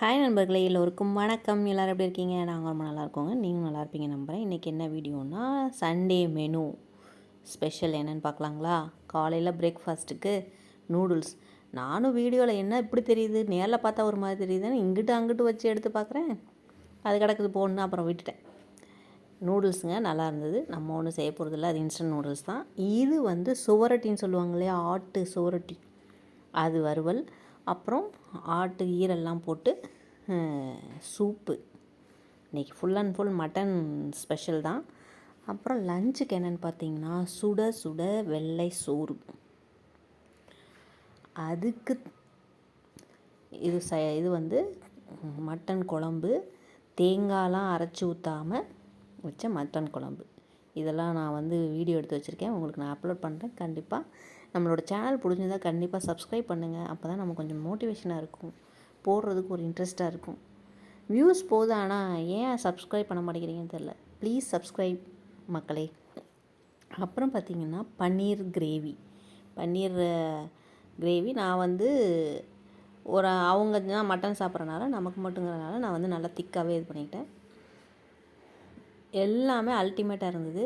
Hi நண்பர்களே எல்லோருக்கும் வணக்கம். எல்லோரும் எப்படி இருக்கீங்க? நாங்கள் ரொம்ப நல்லா இருக்கோங்க. நீங்களும் நல்லா இருப்பீங்க நம்புகிறேன் இன்றைக்கி என்ன வீடியோனா சண்டே மெனு ஸ்பெஷல் என்னென்னு பார்க்கலாங்களா? காலையில் பிரேக்ஃபாஸ்ட்டுக்கு நூடுல்ஸ் நானும் வீடியோவில் என்ன இப்படி தெரியுது? நேரில் பார்த்தா ஒரு மாதிரி தெரியுதுன்னு இங்கிட்டு அங்கிட்டு வச்சு எடுத்து பார்க்குறேன். அது கிடக்குது போகணுன்னு அப்புறம் விட்டுட்டேன். நூடுல்ஸுங்க நல்லா இருந்தது. நம்ம ஒன்றும் செய்ய போகிறதில்ல அது இன்ஸ்டன்ட் நூடுல்ஸ் தான். இது வந்து சுவரட்டின்னு சொல்லுவாங்க இல்லையா? ஆட்டு சுவரட்டி. அது வறுவல். அப்புறம் ஆட்டு ஈரெல்லாம் போட்டு சூப்பு. இன்றைக்கி full and full mutton special தான். அப்புறம் லஞ்சுக்கு என்னென்னு பார்த்தீங்கன்னா சுட சுட வெள்ளை சோறு. அதுக்கு இது ச இது வந்து மட்டன் குழம்பு. தேங்காயெலாம் அரைச்சி ஊற்றாமல் வச்ச மட்டன் குழம்பு. இதெல்லாம் நான் வந்து வீடியோ எடுத்து வச்சுருக்கேன். உங்களுக்கு நான் அப்லோட் பண்ணுறேன் கண்டிப்பாக நம்மளோட சேனல் பிடிச்சிருந்தால் கண்டிப்பாக சப்ஸ்கிரைப் பண்ணுங்கள் அப்போ தான் நம்ம கொஞ்சம் மோட்டிவேஷனாக இருக்கும். போடுறதுக்கு ஒரு இன்ட்ரெஸ்ட்டாக இருக்கும். வியூஸ் போதும் ஆனால் ஏன் சப்ஸ்கிரைப் பண்ண மாட்டேங்கிறீங்கன்னு தெரில ப்ளீஸ் சப்ஸ்கிரைப் மக்களே. அப்புறம் பார்த்திங்கன்னா பன்னீர் கிரேவி. பன்னீர் கிரேவி நான் வந்து ஒரு அவங்க தான் மட்டன் சாப்பிட்றனால நமக்கு மட்டுங்கிறனால நான் வந்து நல்லா திக்காகவே இது பண்ணிக்கிட்டேன். எல்லாமே அல்டிமேட்டாக இருந்தது.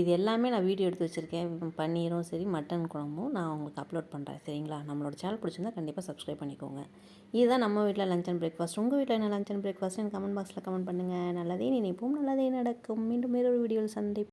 இது எல்லாமே நான் வீடியோ எடுத்து வச்சுருக்கேன். பன்னீரும் சரி மட்டன் குழம்பும் நான் உங்களுக்கு அப்லோட் பண்ணுறேன் சரிங்களா? நம்மளோட சேனல் பிடிச்சிருந்தா கண்டிப்பாக சப்ஸ்கிரைப் பண்ணிக்கோங்க. இதுதான் நம்ம வீட்டில் லஞ்ச் அண்ட் பிரேக்ஃபாஸ்ட் உங்கள் வீட்டில் என்ன லஞ்ச் அண்ட் பிரேக்ஃபாஸ்ட் எனக்கு கமெண்ட் பாக்ஸில் கமெண்ட் பண்ணுங்கள் நல்லதே நினைப்போம். நல்லதே நடக்கும். மீண்டும் வேறொரு வீடியோவில் சந்தி